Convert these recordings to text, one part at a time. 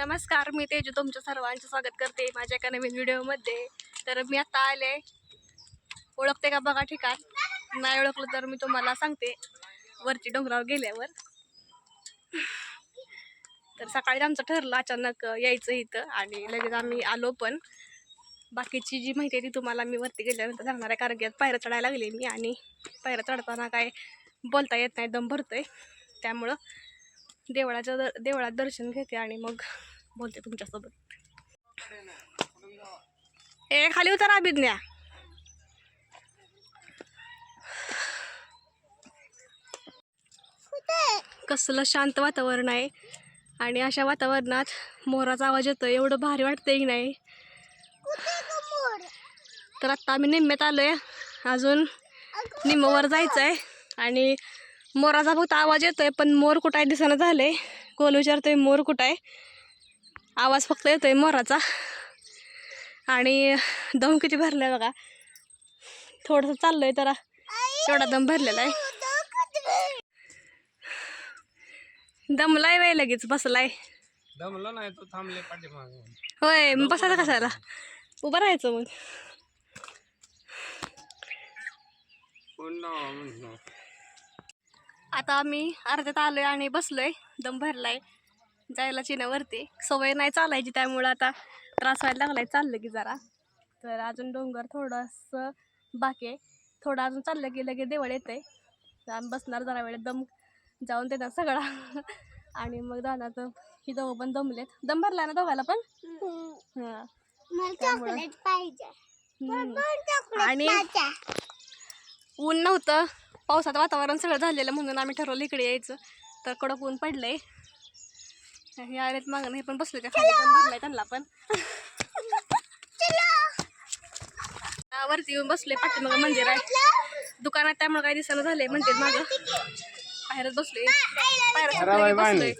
नमस्कार मी तेजू. तुमच्या सर्वांचं स्वागत करते माझ्या एका नवीन व्हिडिओमध्ये. तर मी आत्ता आले. ओळखते का बघा ठिकाण? नाही ओळखलं तर मी तुम्हाला सांगते. वरची डोंगरावर गेल्यावर. तर सकाळी आमचं ठरलं अचानक यायचं इथं आणि लगेच आम्ही आलो पण बाकीची जी माहिती आहे ती तुम्हाला मी वरती गेल्यानंतर सांगणार आहे कारण की पायऱ्या चढायला लागले मी आणि पायऱ्या चढताना काय बोलता येत नाही दम भरतोय. त्यामुळं देवळाच्या दर देवळात दर्शन घेते आणि मग बोलते तुमच्यासोबत. ए खाली उतारा अभिज्ञा कसलं शांत वातावरण आहे. आणि अशा वातावरणात मोराचा आवाज येतो एवढं भारी वाटतंही की नाही. तर आत्ता आम्ही निम्म्यात आलोय. अजून निम्मवर जायचं आहे आणि मोराचा फक्त आवाज येतोय पण मोर कुठं आहे दिसानं झालंय कोल विचारतोय मोर कुठं आहे आवाज फक्त येतोय मोराचा. आणि दम किती भरलाय बघा. थोडंसं चाललंय तर एवढा दम भरलेला आहे. दमलाय बाई लगेच बसलाय. दमलं नाही तो थांबले पाठीमागे. होय बसायचं कशाला? उभं राहायचं मग. आता आम्ही अर्ध्यात आलोय आणि बसलोय. दम भरलाय. जायला चिन्यावरती सवय नाही चालायची त्यामुळं आता त्रास व्हायला लागलाय. चाललं की जरा. तर अजून डोंगर थोडंसं बाकी आहे. थोडं अजून चाललं की लगेच देवळ येतंय. तर आम्ही बसणार जरा वेळेत दम जाऊन देणार सगळा. आणि मग जाणार तर ही दोघं पण दमलेत. दम भरला ना दोघाला पण? हां. आणि ऊन नव्हतं. पावसाचं वातावरण सगळं झालेलं म्हणून आम्ही ठरवलं इकडे यायचं. तर कडक ऊन पडलंय. हे आलेत मागं हे पण बसले त्या खाली? पण भरलाय त्यांना पण. वरती येऊन बसले पाठीमागं मंदिर आहे. दुकानात त्यामुळे काय दिसणं झालंय मंदिर मागं. बाहेरच बसले. बाहेर बसलोय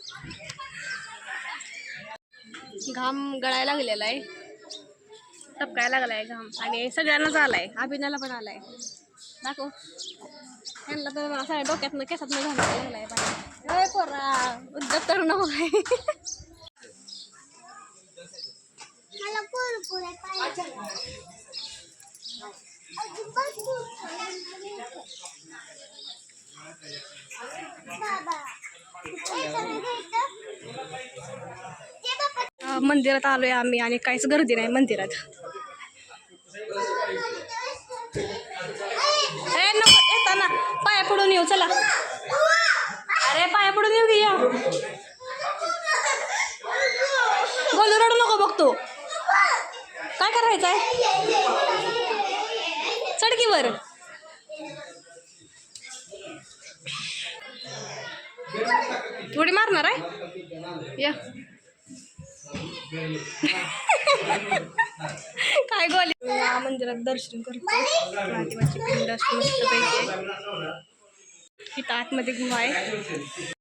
घाम गळायला लागलेला आहे. टपकायला लागलाय घाम. आणि सगळ्यांनाच आलाय अभिनयाला पण आलाय. दाखव. त्यांना तर असं डोक्यातनं केसातनं लागलाय बाहेर ए पोरा उद्योग नको काय मला अं, मंदिरात आलोय आम्ही आणि काहीच गर्दी नाही मंदिरात पडून येऊ चला. अरे पाया पडून येऊ की या. बोलू रडू नको बघतो काय करायचं आहे चढकीवर थोडी मारणार आहे? या. काय गोली? मंदिरात दर्शन करतो. महादेवाची पिंड अशी मस्तपैकी. इथं आतमध्ये गुहा आहे.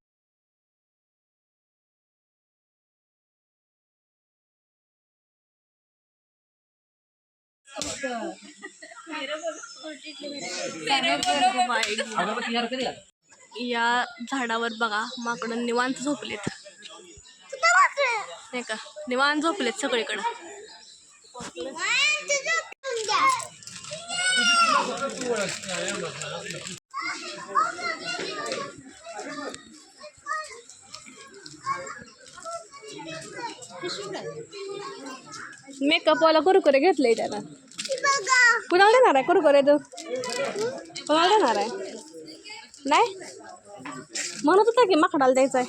या झाडावर बघा माकडं निवांत झोपलेत. नाही का? निवांत झोपलेत सगळीकडं. मेकअपवाला कुरकुरे घेतले त्याला. कुणाला देणार आहे कुरकुरे तू? कुणाला देणार आहे? नाही? म्हणत होता की माकडाला द्यायचं आहे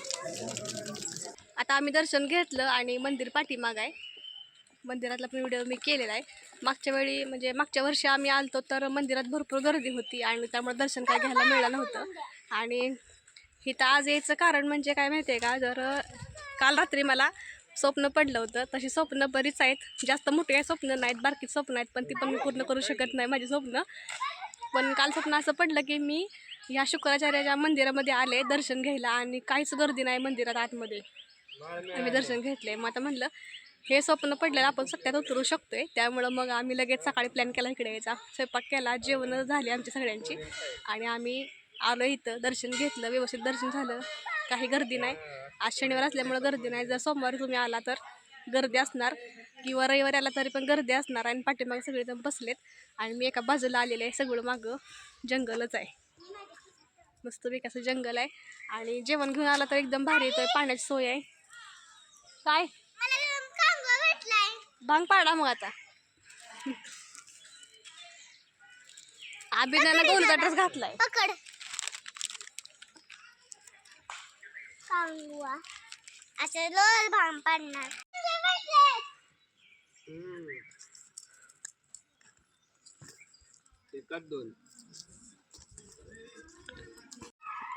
आता आम्ही दर्शन घेतलं आणि मंदिर पाठीमाग आहे. मंदिरातला पण व्हिडिओ मी केलेला आहे. मागच्या वेळी म्हणजे मागच्या वर्षी आम्ही आलतो तर मंदिरात भरपूर गर्दी होती आणि त्यामुळे दर्शन काय घ्यायला मिळालं नव्हतं. आणि इथं आज यायचं कारण म्हणजे काय माहिती आहे का? जर काल रात्री मला स्वप्न पडलं होतं. तशी स्वप्न बरीच आहेत. जास्त मोठी काही स्वप्न नाहीत बारकी स्वप्न आहेत पण ती पण मी पूर्ण करू शकत नाही माझी स्वप्न. पण काल स्वप्न असं पडलं की मी ह्या शुक्राचार्याच्या मंदिरामध्ये आले दर्शन घ्यायला आणि काहीच गर्दी नाही मंदिरात आतमध्ये. आम्ही दर्शन घेतले मग आता म्हणलं हे स्वप्न पडलेलं आपण सत्यात उतरू शकतोय. त्यामुळं मग आम्ही लगेच सकाळी प्लॅन केला इकडे यायचा. स्वयंपाक केला जेवण झाली आमची सगळ्यांची. आणि आम्ही आलो इथं दर्शन घेतलं व्यवस्थित दर्शन झालं. काही गर्दी नाही. आज शनिवार असल्यामुळं गर्दी नाही. जर सोमवारी तुम्ही आला तर गर्दी असणार किंवा रविवारी आला तरी पण गर्दी असणार आणि पाठीमागे सगळेजण बसलेत. आणि मी एका बाजूला आलेले आहे सगळं मागं जंगलच आहे. मस्त असं जंगल आहे. आणि जेवण घेऊन आला तर एकदम भारी येतोय पाण्याची सोय आहे. काय? भांग पाडा मग आता. अभिनयाला गोलचा ड्रेस घातलाय. कांगवा असं रोज भाम पाडणार. दोन.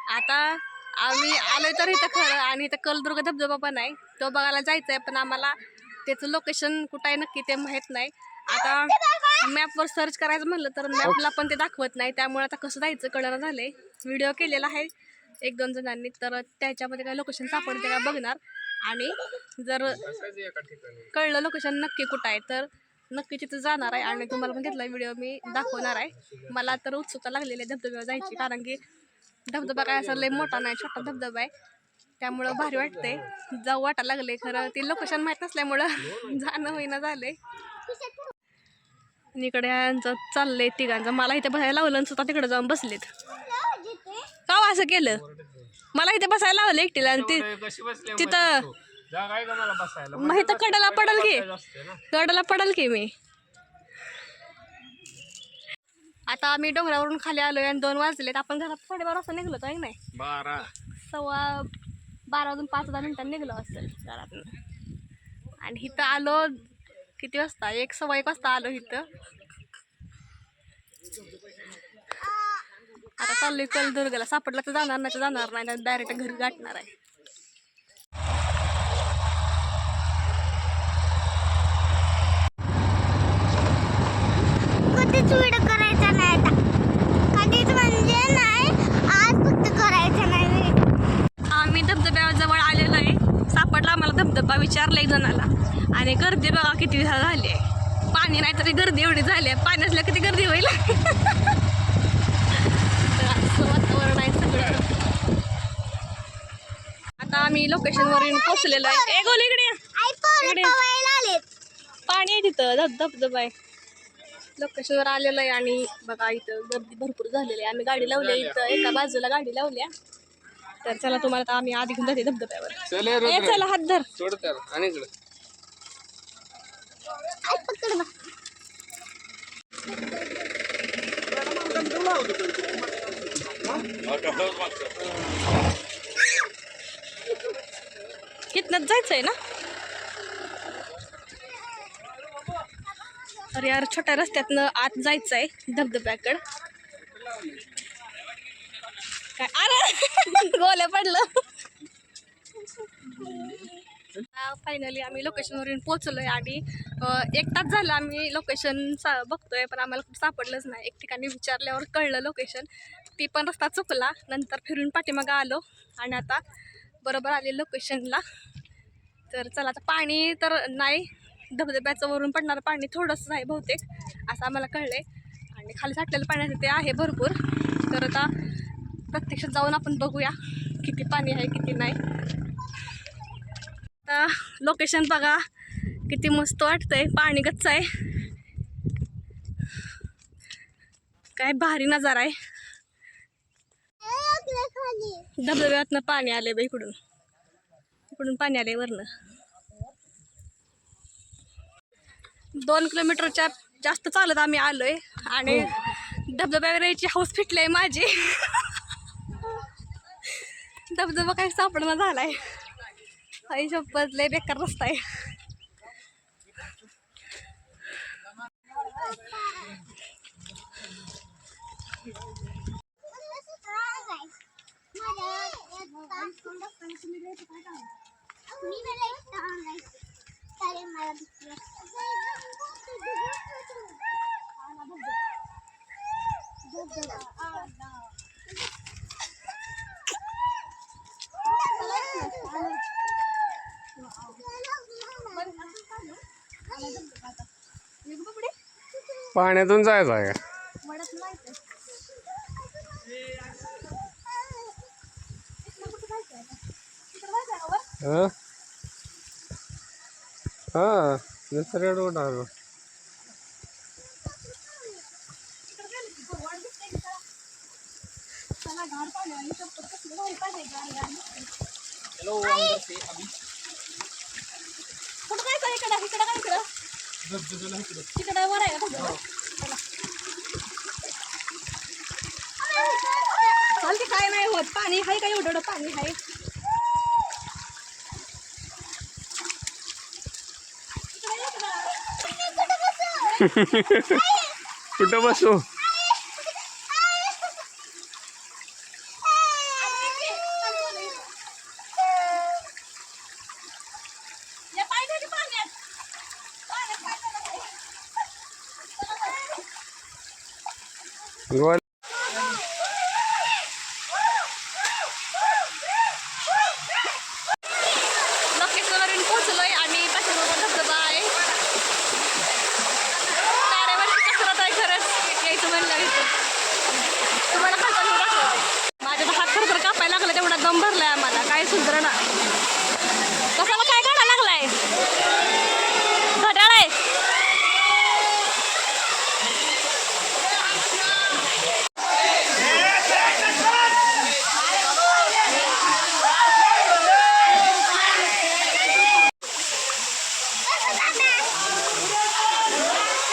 आता आम्ही आलोय तर इथं खरं आणि इथं कलदुर्ग धबधबा पण आहे. तो बघायला जायचा आहे पण आम्हाला त्याचं लोकेशन कुठं आहे नक्की ते माहीत नाही. आता मॅपवर सर्च करायचं म्हणलं तर मॅपला पण ते दाखवत नाही. त्यामुळे आता कसं जायचं कळलं झालंय. व्हिडिओ केलेला आहे. एक दोन जणांनी तर त्याच्यामध्ये काय लोकेशन सापडते का बघणार. आणि जर कळलं लोकेशन नक्की कुठं आहे तर नक्की तिथं जाणार आहे. आणि तुम्हाला पण घेतला व्हिडिओ मी दाखवणार आहे. मला तर उत्सुकता लागलेली आहे धबधब्यावर जायची कारण की धबधबा काय असं लय मोठा नाही छोटा धबधबा आहे. त्यामुळं भारी वाटते जाऊ वाटायला लागले खरं ते लोकेशन माहीत नसल्यामुळं जाणं होईना झाले आणि इकडे यांचं चाललंय तिघांचं. मला इथे बसायला लावलं आणि स्वतः तिकडे जाऊन बसलेत. का हो असं केलं? मला इथे बसायला लावलं एकटीला आणि ते तिथं- माहिती तू? जागा आहे का मला बसायला? मग इथं कडेला पडल की. कडेला पडल की मी. आता आम्ही डोंगरावरून खाली आलोय आणि दोन वाजलेत. आपण घरात साडेबारा वाजता निघलो तर नाही? बारा. सव्वा बारा वाजून पाच दहा मिनिटांनी निघलो असेल घरातून. आणि इथं आलो किती वाजता? एक सव्वा एक वाजता आलो इथं. आता चाललोय कलदुर्गला. सापडला तर जाणार नाही तर जाणार नाही डायरेक्ट घरी गाठणार आहे. कधीच व्हिडिओ करायचा नाही आता. कधीच म्हणजे नाही आज फक्त करायचा नाही. आम्ही धबधब्याजवळ आलेलो आहे. सापडला आम्हाला धबधबा विचारला एक जणाला. आणि गर्दी बघा किती झाली आहे. पाणी नाही तरी गर्दी एवढी झाली आहे. पाणी असल्या किती गर्दी होईल तर असं वातावरण आहे सगळं आता आम्ही लोकेशनवर येऊन पोचलेलो आहे. ए गोल इकडे ये. इकडे. पवायला आलेत. पाणी आहे तिथं. धब धबधबा आहे. लोकेशनवर आलेलो आहे आणि बघा इथं गर्दी भरपूर झालेली आहे. आम्ही गाडी लावली आहे इथं. एका बाजूला गाडी लावल्या तर चला तुम्हाला आता आम्ही आधी घेऊन जाते धबधब्यावर. चल हे ए रुद्र. चला हात धर. सोड आणि इकडं. इथनंच जायचं आहे जायचंय ना? अरे यार छोट्या रस्त्यातनं आत जायचंय धबधब्याकडं. काय? अरे! गोल्या पडलं. फायनली आम्ही लोकेशनवरून पोहोचलोय आणि एक तास झालं आम्ही लोकेशन सा बघतोय पण आम्हाला कुठं सापडलंच नाही. एक ठिकाणी विचारल्यावर कळलं लोकेशन ती पण रस्ता चुकला. नंतर फिरून पाठीमागं आलो आणि आता बरोबर आले लोकेशनला तर चला आता पाणी तर नाही धबधब्याचं वरून पडणारं पाणी थोडंसं आहे बहुतेक असं आम्हाला कळलंय. आणि खाली साठलेलं पाण्याचं ते आहे भरपूर. तर आता प्रत्यक्षात जाऊन आपण बघूया किती पाणी आहे किती नाही. आता लोकेशन बघा किती मस्त वाटतंय पाणी गच्च आहे. काय भारी नजारा आहे. धबधब्यातनं पाणी आले बाई इकडून. इकडून पाणी आले वरनं. दोन किलोमीटरच्या जास्त चालत आम्ही आलोय आणि धबधब्यावर यायची हाऊस फिटली माझी. धबधबा काही सापडणं झालाय. आई शपथ लय बेकार रस्ता आहे. पाण्यातून जायचं आहे का वडत नाही तर. हा? हा निसर्ग रोड आलो कुठं जायचं इकडं? इकडं काय इकडं? तिकडं वर आहे का? चला. चालते काय नाही होत. पाणी आहे का एवढं? एवढं पाणी आहे. कुठं बसू या पाय घ्या की पाण्यात पाण्यात पाय घाला. गोल लोकेशनवरून पोहोचलोय आणि पाठीमागं धबधबा आहे तारेवरची कसरत आहे खरंच यायचं म्हणलं इथं तुम्हाला खालचा व्ह्यू दाखवते माझ्या तर हात खरखर कापायला लागला तेवढा दम भरलाय आम्हाला काय सुधर ना कशाला काय काढायला लागलाय घड्याळ आहे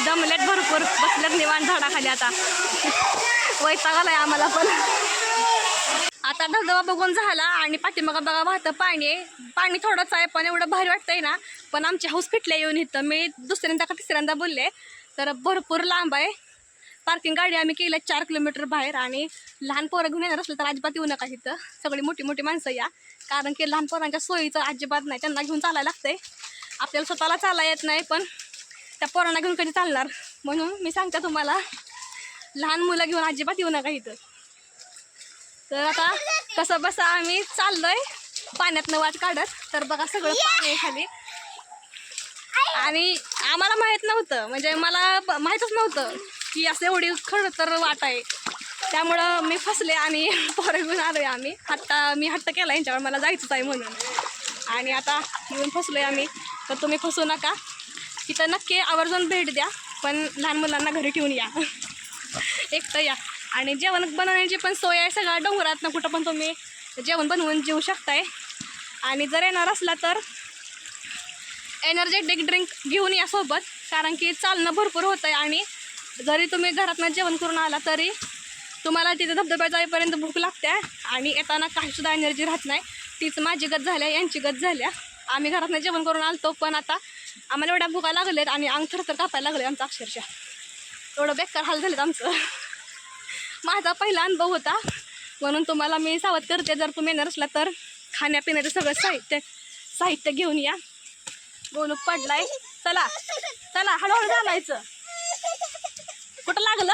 दमल्यात भरपूर छान झाडाखाली आता. वैतागाला आलाय आम्हाला पण. आता धबधबा बघून झाला आणि पाठीमागा बघा वाहतं पाणी आहे. पाणी थोडंच आहे पण एवढं भारी वाटतंय ना. पण आमची हाऊस फिटल्या येऊन इथं. मी दुसऱ्यांदा का तिसऱ्यांदा बोलले. तर भरपूर लांब आहे. पार्किंग गाडी आम्ही केल्या चार किलोमीटर बाहेर आणि लहान पोरं घेऊन येणार असलं तर अजिबात येऊ नका इथं. सगळी मोठी मोठी माणसं या. कारण की लहान पोरांच्या सोयीचं अजिबात नाही. त्यांना घेऊन चालायला लागतंय. आपल्याला स्वतःला चाला येत नाही पण त्या पोरांना घेऊन कधी चालणार? म्हणून मी सांगते तुम्हाला लहान मुलं घेऊन अजिबात येऊ नका इथं. तर आता कसं बसा आम्ही चाललोय पाण्यातनं वाट काढत. तर बघा सगळं पाणी आहे खाली. आणि आम्हाला माहीत नव्हतं म्हणजे मला प- माहीतच नव्हतं की असं एवढी खरं तर वाट आहे. त्यामुळं मी फसले आणि पोरं घेऊन आलोय आम्ही. हट्टा मी हट्ट केला यांच्यावर मला जायचंच आहे म्हणून. आणि आता येऊन फसलोय आम्ही. तर तुम्ही फसू नका. तिथं नक्की आवर्जून भेट द्या पण लहान मुलांना घरी ठेवून या. एकटं या. आणि जेवण बनवण्याची पण सोय आहे सगळ्या डोंगरात ना कुठं पण तुम्ही जेवण बनवून जेवू शकताय. आणि जर येणार असला तर एनर्जेटिक ड्रिंक घेऊन या सोबत कारण की चालणं भरपूर होतं आहे आणि जरी तुम्ही घरातनं जेवण करून आला तरी तुम्हाला तिथे धबधब्या जाईपर्यंत भूक लागते आणि येताना काहीसुद्धा एनर्जी राहत नाही. तीच माझी गत झाल्या यांची गत झाल्या आम्ही घरातनं जेवण करून आलतो पण आता आम्हाला एवढ्या भुका लागलेत आणि अंग थरथर कापायला लागले आमचं अक्षरशः. एवढं बेकार हाल झालेत आमचं. माझा पहिला अनुभव होता. म्हणून तुम्हाला मी सावध करते जर तुम्ही येणार असला तर खाण्यापिण्याचं सगळं साहित्य साहित्य घेऊन या. गोलूक पडलाय. चला चला हळूहळू घालायचं. कुठं लागलं?